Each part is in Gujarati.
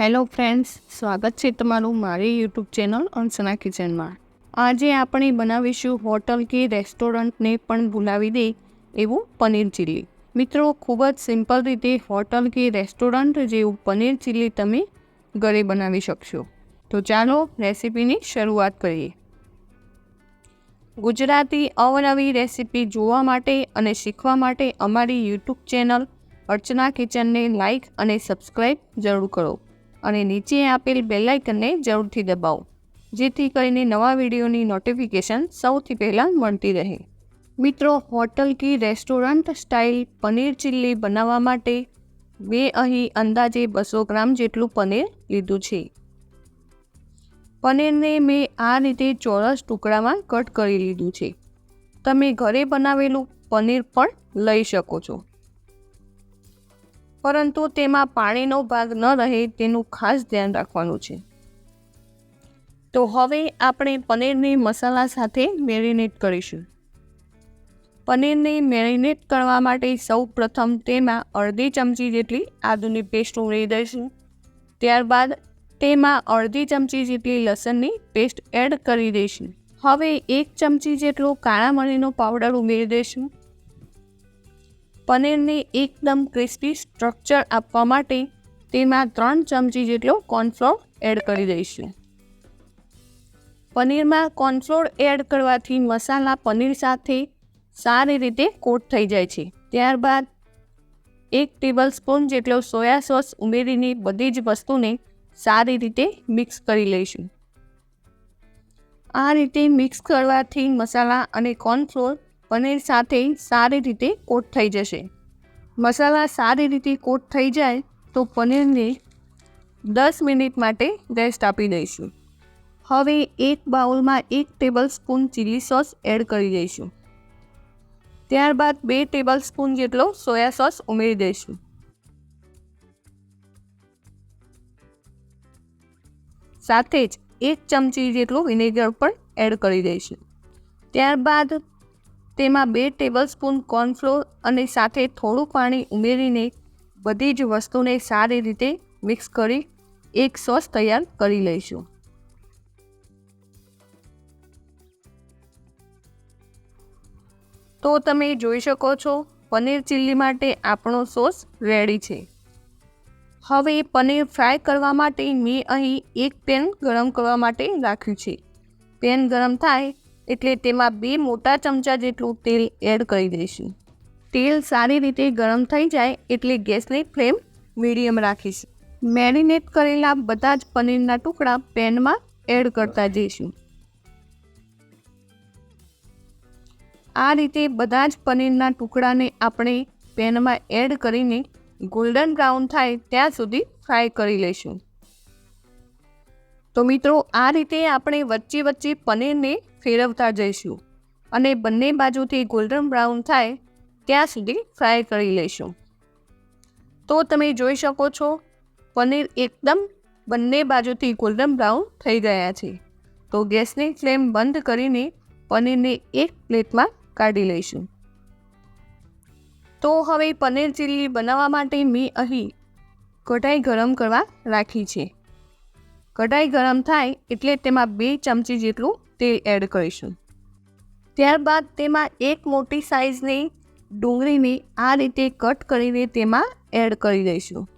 હેલો ફ્રેન્ડ્સ, સ્વાગત છે તમારું મારી યુટ્યુબ ચેનલ અંશના કિચનમાં. આજે આપણે બનાવીશું હોટલ કે રેસ્ટોરન્ટને પણ ભૂલાવી દે એવું પનીર ચીલી. મિત્રો, ખૂબ જ સિમ્પલ રીતે હોટલ કે રેસ્ટોરન્ટ જેવું પનીર ચીલી તમે ઘરે બનાવી શકશો. તો ચાલો રેસીપીની શરૂઆત કરીએ. ગુજરાતી અવનવી રેસીપી જોવા માટે અને શીખવા માટે અમારી યુટ્યુબ ચેનલ અર્ચના કિચનને લાઈક અને સબસ્ક્રાઈબ જરૂર કરો. અને નીચે આપેલ બેલાઇકનને જરૂરથી દબાવો, જેથી કરીને નવા વિડીયોની નોટિફિકેશન સૌથી પહેલાં મળતી રહે. મિત્રો, હોટલ કે રેસ્ટોરન્ટ સ્ટાઇલ પનીર ચીલ્લી બનાવવા માટે મેં અહીં અંદાજે બસો ગ્રામ જેટલું પનીર લીધું છે. પનીરને મેં આ રીતે ચોરસ ટુકડામાં કટ કરી લીધું છે. તમે ઘરે બનાવેલું પનીર પણ લઈ શકો છો. પરંતુ તેમાં પાણીનો ભાગ ન રહે તેનું ખાસ ધ્યાન રાખવાનું છે. તો હવે આપણે પનીરને મસાલા સાથે મેરિનેટ કરીશું. પનીરને મેરિનેટ કરવા માટે સૌ પ્રથમ તેમાં અડધી ચમચી જેટલી આદુની પેસ્ટ ઉમેરી દઈશું. ત્યારબાદ તેમાં અડધી ચમચી જેટલી લસણની પેસ્ટ એડ કરી દઈશું. હવે એક ચમચી જેટલો કાળા મરીનો પાવડર ઉમેરી દઈશું. પનીરને એકદમ ક્રિસ્પી સ્ટ્રક્ચર આપવા માટે તેમાં ત્રણ ચમચી જેટલો કોર્નફ્લોર એડ કરી દઈશું. પનીરમાં કોર્નફ્લોર એડ કરવાથી મસાલા પનીર સાથે સારી રીતે કોટ થઈ જાય છે. ત્યારબાદ એક ટેબલ સ્પૂન જેટલો સોયા સોસ ઉમેરીને બધી જ વસ્તુને સારી રીતે મિક્સ કરી લઈશું. આ રીતે મિક્સ કરવાથી મસાલા અને કોર્નફ્લોર પનીર સાથે સારી રીતે કોટ થઈ જશે. મસાલા સારી રીતે કોટ થઈ જાય તો પનીરને દસ મિનિટ માટે રેસ્ટ આપી દઈશું. હવે એક બાઉલમાં એક table spoon chilli sauce add કરી દઈશું. ત્યારબાદ બે ટેબલ સ્પૂન જેટલો સોયા સોસ ઉમેરી દઈશું. સાથે જ એક ચમચી જેટલું વિનેગર પણ એડ કરી દઈશું. ત્યારબાદ તેમાં બે ટેબલ સ્પૂન કોર્નફ્લોર અને સાથે થોડું પાણી ઉમેરીને બધી જ વસ્તુને સારી રીતે મિક્સ કરી એક સોસ તૈયાર કરી લઈશું. તો તમે જોઈ શકો છો, પનીર ચીલી માટે આપણો સોસ રેડી છે. હવે પનીર ફ્રાય કરવા માટે મેં અહીં એક પેન ગરમ કરવા માટે રાખ્યું છે. પેન ગરમ થાય એટલે તેમાં બે મોટા ચમચા જેટલું તેલ એડ કરી દઈશું. તેલ સારી રીતે ગરમ થઈ જાય એટલે ગેસની ફ્લેમ મીડિયમ રાખીશું. મેરિનેટ કરેલા બધા જ પનીરના ટુકડા પેનમાં એડ કરતા જઈશું. આ રીતે બધા જ પનીરના ટુકડાને આપણે પેનમાં એડ કરીને ગોલ્ડન બ્રાઉન થાય ત્યાં સુધી ફ્રાય કરી લઈશું. તો મિત્રો, આ રીતે આપણે વચ્ચે વચ્ચે પનીરને ફેરવતા જઈશું અને બંને બાજુથી ગોલ્ડન બ્રાઉન થાય ત્યાં સુધી ફ્રાય કરી લઈશું. તો તમે જોઈ શકો છો, પનીર એકદમ બંને બાજુથી ગોલ્ડન બ્રાઉન થઈ ગયા છે. તો ગેસની ફ્લેમ બંધ કરીને પનીરને એક પ્લેટમાં કાઢી લઈશું. તો હવે પનીર ચીલી બનાવવા માટે મેં અહીં કઢાઈ ગરમ કરવા રાખી છે. કઢાઈ ગરમ થાય એટલે તેમાં બે ચમચી જેટલું તેલ એડ કરીશું. ત્યારબાદ તેમાં એક મોટી સાઇઝની ડુંગળીને આ રીતે કટ કરીને તેમાં એડ કરી દઈશું.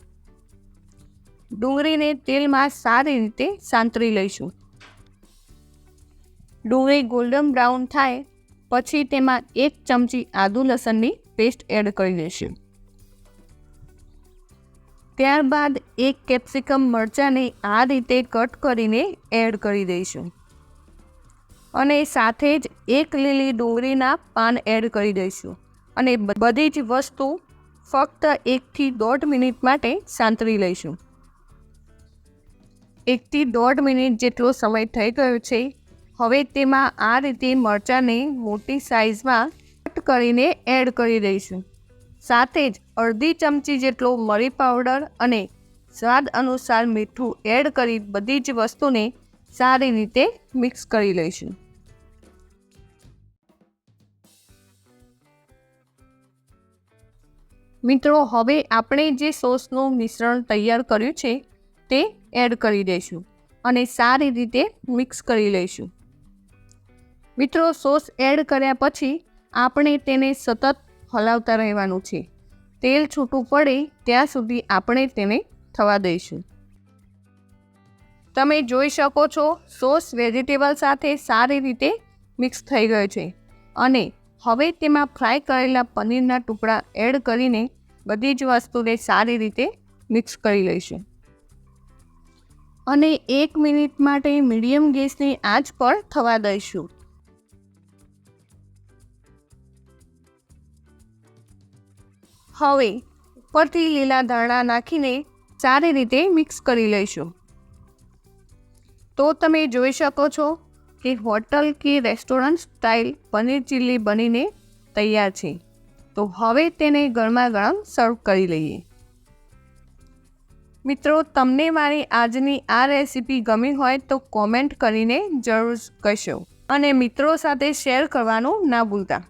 ડુંગળીને તેલમાં સારી રીતે સાંતરી લઈશું. ડુંગળી ગોલ્ડન બ્રાઉન થાય પછી તેમાં એક ચમચી આદુ લસણની પેસ્ટ એડ કરી દઈશું. ત્યારબાદ એક કેપ્સિકમ મરચાંને આ રીતે કટ કરીને એડ કરી દઈશું. અને સાથે જ એક લીલી ડુંગળીના પાન એડ કરી દઈશું. અને બધી જ વસ્તુ ફક્ત એકથી દોઢ મિનિટ માટે સાંતળી લઈશું. એકથી દોઢ મિનિટ જેટલો સમય થઈ ગયો છે, હવે તેમાં આ રીતે મરચાંને મોટી સાઇઝમાં કટ કરીને એડ કરી દઈશું. સાથે જ અડધી ચમચી જેટલો મરી પાવડર અને સ્વાદ અનુસાર મીઠું એડ કરી બધી જ વસ્તુને સારી રીતે મિક્સ કરી લઈશું. મિત્રો, હવે આપણે જે સોસનું મિશ્રણ તૈયાર કર્યું છે તે એડ કરી દઈશું અને સારી રીતે મિક્સ કરી લઈશું. મિત્રો, સોસ એડ કર્યા પછી આપણે તેને સતત હલાવતા રહેવાનું છે. તેલ છૂટું પડે ત્યાં સુધી આપણે તેને થવા દઈશું. તમે જોઈ શકો છો, સોસ વેજીટેબલ સાથે સારી રીતે મિક્સ થઈ ગયો છે. અને હવે તેમાં ફ્રાય કરેલા પનીરના ટુકડા એડ કરીને બધી જ વસ્તુને સારી રીતે મિક્સ કરી લઈશું. અને એક મિનિટ માટે મીડિયમ ગેસની આંચ પર થવા દઈશું. હવે ઉપરથી લીલા ધાણા નાખીને સારી રીતે મિક્સ કરી લઈશું. તો તમે જોઈ શકો છો કે હોટલ કે રેસ્ટોરન્ટ સ્ટાઇલ પનીર ચીલી બનીને તૈયાર છે. તો હવે તેને ગરમા ગરમ સર્વ કરી લઈએ. મિત્રો, તમને મારી આજની આ રેસીપી ગમી હોય તો કોમેન્ટ કરીને જરૂર કહેશો. અને મિત્રો સાથે શેર કરવાનું ના ભૂલતા.